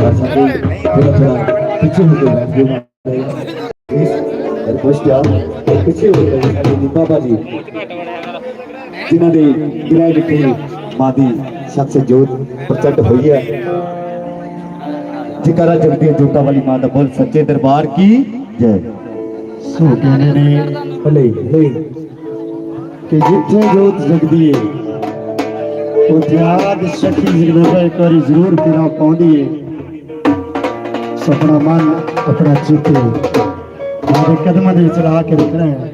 ਪਿਆਰ ਸਾਡੇ ਥੋੜਾ ਥੋੜਾ ਪਿੱਛੇ ਹੋ ਕੇ ਬੈਠ ਗਏ ਆ ਪਿੱਛੇ ਹੋ ਕੇ ਸਾਡੇ ਦੀਪਾ ਭਾਜੀ ਜਿਨ੍ਹਾਂ ਦੇ ਗ੍ਰਹਿ ਵਿਖੇ ਮਾਂ ਦੀ ਸ਼ਖਸ ਜੋਤ ਪ੍ਰਚਟ ਹੋਈ ਹੈ ਜਕਾਰਾ ਜਗਦੀ ਹੈ ਜੋਤਾਂ ਵਾਲੀ ਮਾਂ ਦਾ ਬੋਲ ਸੱਚੇ ਦਰਬਾਰ ਕੀ ਜੈ ਸੋ ਕਹਿੰਦੇ ਨੇ ਭਲੇ ਭਲੇ ਕਿ ਜਿੱਥੇ ਜੋਤ ਜਗਦੀ ਏ ਉੱਥੇ ਆਦ ਸ਼ਕਤੀ ਜਗਦਾ ਇੱਕ ਵਾਰੀ ਜ਼ਰੂਰ ਫਿਰਾਂ ਪਾਉਂਦੀ ਏ ਸੋ ਆਪਣਾ ਮਨ, ਆਪਣਾ ਚਿੱਤ। ਆਪਣੇ ਕਦਮਾਂ ਦੇ ਵਿੱਚ ਲਾ ਕੇ ਰੱਖਣਾ ਹੈ।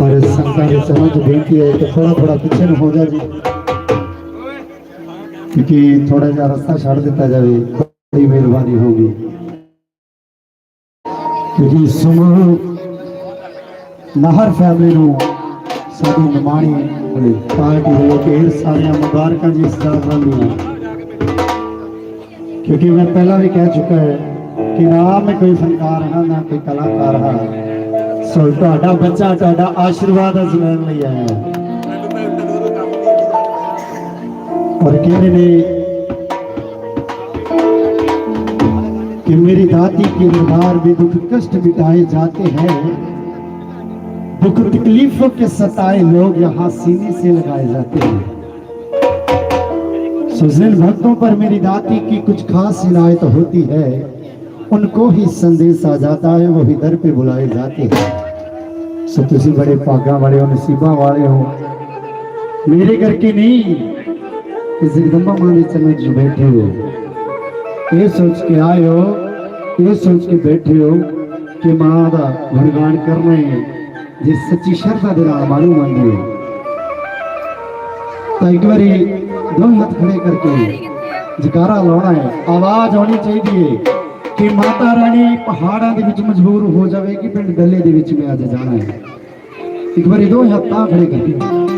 ਔਰ ਸੰਤਾਂ ਦੇ ਚਰਨਾਂ ਬੇਨਤੀ ਹੈ ਕਿ ਥੋੜਾ ਥੋੜਾ ਪਿੱਛੇ ਨੂੰ ਹੋ ਜਾ ਜੀ ਕਿਉਂਕਿ ਥੋੜਾ ਜਿਹਾ ਰਸਤਾ ਛੱਡ ਦਿੱਤਾ ਜਾਵੇ ਬੜੀ ਮਿਹਰਬਾਨੀ ਹੋਗੀ ਕਿਉਂਕਿ ਸਮੂਹ ਨਹਰ ਫੈਮਿਲੀ ਨੂੰ ਸਾਡੀ ਨਿਮਾਣੀ ਪਾਰਟੀ ਹੋ ਕੇ ਇਹ ਸਾਰੀਆਂ ਮੁਬਾਰਕਾਂ ਜੀ ਸਦਾ ਕਰਨੀਆਂ ਕਿਉਂਕਿ ਮੈਂ ਪਹਿਲਾਂ ਵੀ ਕਹਿ ਚੁੱਕਾ ਹੈ ਕਿ ਨਾ ਮੈਂ ਕੋਈ ਫਨਕਾਰ ਹਾਂ ਨਾ ਕੋਈ ਕਲਾਕਾਰ ਹਾਂ ਸੋ ਤੁਹਾਡਾ ਬੱਚਾ ਤੁਹਾਡਾ ਆਸ਼ੀਰਵਾਦ ਅਸੀਂ ਲੈਣ ਲਈ ਆਇਆ ਹਾਂ और कहने ने कि मेरी दाती के दरबार में दुख कष्ट मिटाए जाते हैं दुख तकलीफों के सताए लोग यहाँ सीने से लगाए जाते हैं। सुजन भक्तों पर मेरी दाती की कुछ खास इनायत होती है, उनको ही संदेश आ जाता है, वो भी दर पे बुलाए जाते हैं। सो तुझे बड़े पागा वाले हो, नसीबा वाले हो। मेरे घर के नहीं जगदम्बा माँ ने चरण जो बैठे हो। ये सोच के आए हो, ये सोच के बैठे हो कि माँ का गुणगान कर रहे हैं। ਜੇ ਸੱਚੀ ਸ਼ਰਧਾ ਦੇ ਨਾਲ ਮਾਨੂੰ ਮੰਨਦੇ ਹੋ ਤਾਂ ਇੱਕ ਵਾਰੀ ਦੋਵੇਂ ਹੱਥ ਖੜੇ ਕਰਕੇ ਜਕਾਰਾ ਲਾਉਣਾ ਹੈ। ਆਵਾਜ਼ ਆਉਣੀ ਚਾਹੀਦੀ ਹੈ ਕਿ ਮਾਤਾ ਰਾਣੀ ਪਹਾੜਾਂ ਦੇ ਵਿੱਚ ਮਜਬੂਰ ਹੋ ਜਾਵੇ ਕਿ ਪਿੰਡ ਡੱਲੇ ਦੇ ਵਿੱਚ ਮੈਂ ਅੱਜ ਜਾਣਾ ਹੈ। ਇੱਕ ਵਾਰੀ ਦੋਵੇਂ ਹੱਥ ਤਾਂ ਖੜੇ ਕਰਕੇ।